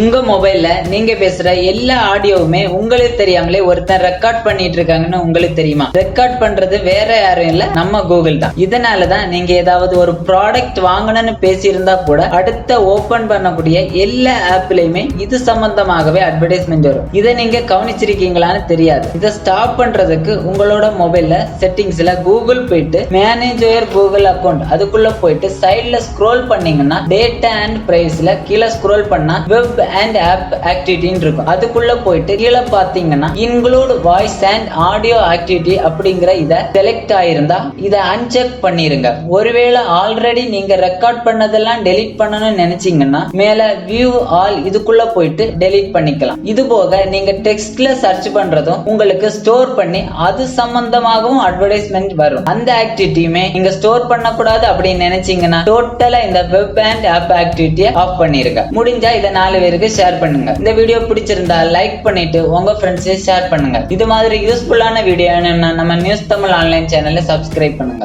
உங்க மொபைல்ல நீங்க பேசுற எல்லா ஆடியோவுமே உங்களுக்கு தெரியாமலே ஒருத்தன் ரெக்கார்ட் பண்ணிட்டு இருக்காங்கன்னு உங்களுக்கு தெரியுமா? ரெக்கார்ட் பண்றது வேற யாரும் இல்ல நம்ம கூகுள் தான். இதனாலதான் நீங்க ஏதாவது ஒரு ப்ராடக்ட் வாங்கணும்னு பேசியிருந்தா கூட அடுத்த ஓபன் பண்ணக்கூடிய எல்லா ஆப்லயுமே இது சம்பந்தமாகவே அட்வர்டைஸ்மெண்ட் வரும். இதை நீங்க கவனிச்சிருக்கீங்களான்னு தெரியாது. இதை ஸ்டாப் பண்றதுக்கு உங்களோட மொபைல்ல செட்டிங்ஸ்ல கூகுள் போயிட்டு மேனேஜர் கூகுள் அக்கௌண்ட் அதுக்குள்ள போயிட்டு சைட்ல ஸ்க்ரோல் பண்ணீங்கன்னா டேட்டா அண்ட் பிரைஸ்ல கீழே ஸ்க்ரோல் பண்ணா வெப் அண்ட் ஆப் ஆக்டிவிட்டின்னு இருக்கும். அதுக்குள்ள போயிட்டு கீழே பாத்தீங்கன்னா include voice and audio activity அப்படிங்கிற இதை செலக்ட் ஆயிருந்தா இதை அன்செக் பண்ணிருங்க. ஒருவேளை ஆல்ரெடி நீங்க ரெக்கார்ட் பண்ணதெல்லாம் டெலீட் பண்ணணும்னு நினைச்சீங்கன்னா மேல வியூ ஆல் இதுக்குள்ள போயிட்டு டெலீட் பண்ணிக்கலாம். இது போக நீங்க டெக்ஸ்ட்ல சர்ச் பண்றதும் உங்களுக்கு ஸ்டோர் பண்ணி அது சம்பந்தமாகவும் அட்வர்டைஸ்மெண்ட் வரும். அந்த ஆக்டிவிட்டியுமே நீங்க ஸ்டோர் பண்ணக்கூடாது அப்படின்னு நினைச்சீங்கன்னா டோட்டலா இந்த வெப் அண்ட் ஆப் ஆக்டிவிட்டியை ஆஃப் பண்ணிருங்க. முடிஞ்சா இதை நாலு பேருக்கு ஷேர் பண்ணுங்க. இந்த வீடியோ பிடிச்சிருந்தா லைக் பண்ணிட்டு உங்க ஃப்ரெண்ட்ஸே ஷேர் பண்ணுங்க. இது மாதிரி யூஸ்ஃபுல்லான வீடியோ நம்ம நியூஸ் தமிழ் ஆன்லைன் சேனலை சப்ஸ்கிரைப் பண்ணுங்க.